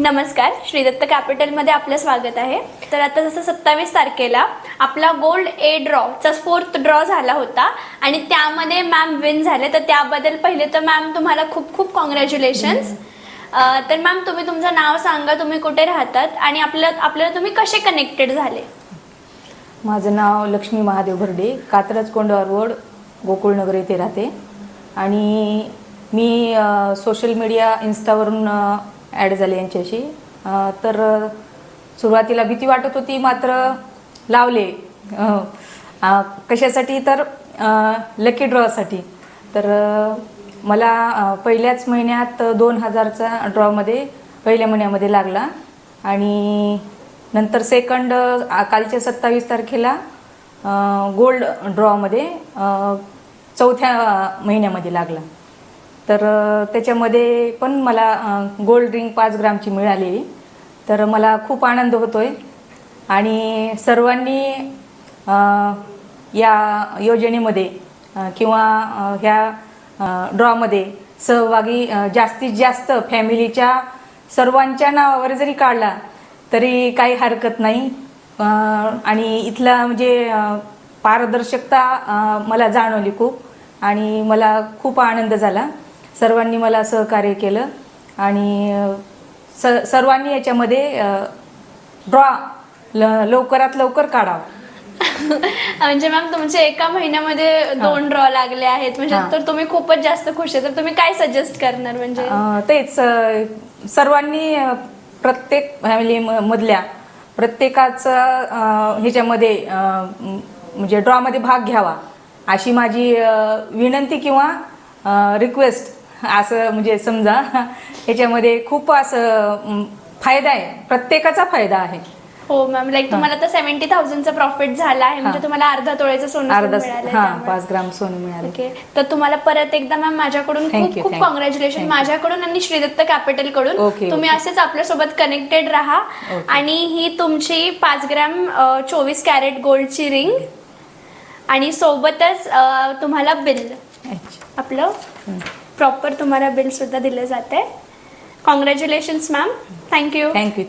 नमस्कार श्री दत्त कॅपिटलमध्ये आपलं स्वागत आहे. तर आता जसं सत्तावीस तारखेला आपला गोल्ड ए ड्रॉचा फोर्थ ड्रॉ झाला होता आणि त्यामध्ये मॅम विन झाले. तर त्याबद्दल पहिले तर मॅम तुम्हाला खूप खूप कॉंग्रॅच्युलेशन्स तर मॅम तुम्ही तुमचं नाव सांगा तुम्ही कुठे राहतात आणि आपलं आपल्याला तुम्ही कसे कनेक्टेड झाले? माझं नाव लक्ष्मी महादेव भरडे कात्रज कोंडवार रोड गोकुळनगर येथे राहते. आणि मी सोशल मीडिया इन्स्टावरून ॲड झाले यांच्याशी. तर सुरुवातीला भीती वाटत होती मात्र लावले. कशासाठी तर लकी ड्रॉसाठी तर मला पहिल्याच महिन्यात दोन हजारचा ड्रॉमध्ये पहिल्या महिन्यामध्ये लागला. आणि नंतर सेकंड कालच्या सत्तावीस तारखेला गोल्ड ड्रॉमध्ये चौथ्या महिन्यामध्ये लागला. तर त्याच्यामध्ये पण मला गोल्ड रिंग पाच ग्रामची मिळालेली. तर मला खूप आनंद होतोय. आणि सर्वांनी या योजनेमध्ये किंवा ह्या ड्रॉमध्ये सहभागी जास्तीत जास्त फॅमिलीच्या सर्वांच्या नावावर जरी काढला तरी काही हरकत नाही. आणि इथला म्हणजे पारदर्शकता मला जाणवली खूप. आणि मला खूप आनंद झाला. सर्वांनी मला सहकार्य केलं आणि स सर्वांनी याच्यामध्ये ड्रॉ ल लवकरात लवकर काढावं. म्हणजे मॅम तुमचे एका महिन्यामध्ये दोन ड्रॉ लागले आहेत. म्हणजे. तर तुम्ही खूपच जास्त खुश आहे. तर तुम्ही काय सजेस्ट करणार म्हणजे? तेच सर्वांनी प्रत्येक फॅमिली मधल्या प्रत्येकाचं ह्याच्यामध्ये म्हणजे ड्रॉमध्ये भाग घ्यावा अशी माझी विनंती किंवा रिक्वेस्ट असं म्हणजे समजा ह्याच्यामध्ये खूप असं फायदा आहे. प्रत्येकाचा फायदा आहे. हो मॅम लाईक तुम्हाला तर सेव्हन्टी थाउजंडचा प्रॉफिट झाला आहे. म्हणजे. तुम्हाला अर्धा तोळ्याचं सोनं अर्धा पाच ग्राम सोनं मिळाले. ओके. तर तुम्हाला परत एकदा मॅम माझ्याकडून खूप खूप. कॉंग्रॅच्युलेशन. माझ्याकडून आणि श्रीदत्त कॅपिटलकडून. तुम्ही. असेच आपल्यासोबत कनेक्टेड राहा. आणि ही तुमची पाच ग्रॅम चोवीस कॅरेट गोल्डची रिंग आणि सोबतच तुम्हाला बिल. आपलं? प्रॉपर तुम्हाला बिल सुद्धा दिलं जाते कॉंग्रॅच्युलेशन्स मॅम थँक्यू थँक्यू